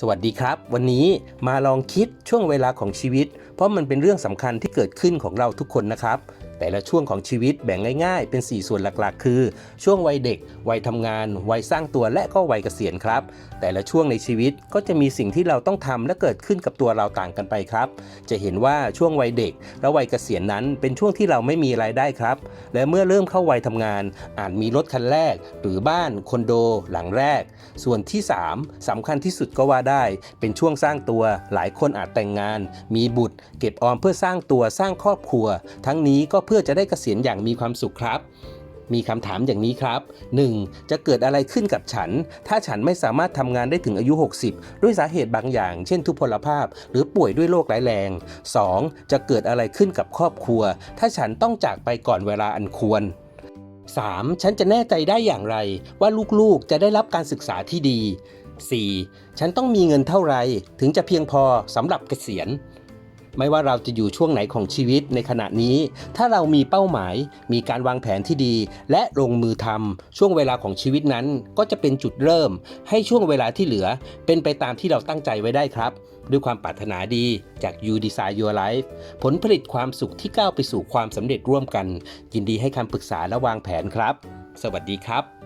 สวัสดีครับ วันนี้มาลองคิดช่วงเวลาของชีวิต เพราะมันเป็นเรื่องสำคัญที่เกิดขึ้นของเราทุกคนนะครับ แต่ละช่วงของชีวิตแบ่งง่ายๆ เป็น 4 ส่วนหลักๆ คือ ช่วงวัยเด็ก วัยทำงาน วัยสร้างตัวและก็วัยเกษียณครับ แต่ละช่วงในชีวิตก็จะมีสิ่งที่เราต้องทำและเกิดขึ้นกับตัวเราต่างกันไปครับ จะเห็นว่าช่วงวัยเด็ก และวัยเกษียณนั้นเป็นช่วงที่เราไม่มีรายได้ครับ และเมื่อเริ่มเข้าวัยทำงาน อาจมีรถคันแรก หรือบ้านคอนโด หลังแรก ส่วนที่ 3สำคัญที่สุดก็ว่าได้ เป็นช่วงสร้างตัว หลายคนอาจแต่งงาน มีบุตร เก็บออมเพื่อสร้างตัวสร้างครอบครัว ทั้งนี้ก็เพื่อื่อจะได้เกษียณอย่างมีความสุขครับ มีคำถามอย่างนี้ครับ 1. จะเกิดอะไรขึ้นกับฉัน ถ้าฉันไม่สามารถทำงานได้ถึงอายุ 60 ด้วยสาเหตุบางอย่าง เช่น ทุพพลภาพ หรือป่วยด้วยโรคร้ายแรง 2. จะเกิดอะไรขึ้นกับครอบครัว ถ้าฉันต้องจากไปก่อนเวลาอันควร 3. ฉันจะแน่ใจได้อย่างไร ว่าลูกๆ จะได้รับการศึกษาที่ดี 4. ฉันต้องมีเงินเท่าไหร่ถึงจะเพียงพอสำหรับเกษียณ ไม่ว่าเราจะอยู่ช่วงไหนของชีวิตในขณะนี้ ถ้าเรามีเป้าหมาย มีการวางแผนที่ดี และลงมือทำช่วงเวลาของชีวิตนั้น ก็จะเป็นจุดเริ่ม ให้ช่วงเวลาที่เหลือ เป็นไปตามที่เราตั้งใจไว้ได้ครับ ด้วยความปรารถนาดีจาก You Design Your Life ผลผลิตความสุขที่ก้าวไปสู่ความสำเร็จร่วมกัน ยินดีให้คำปรึกษาและวางแผนครับ สวัสดีครับ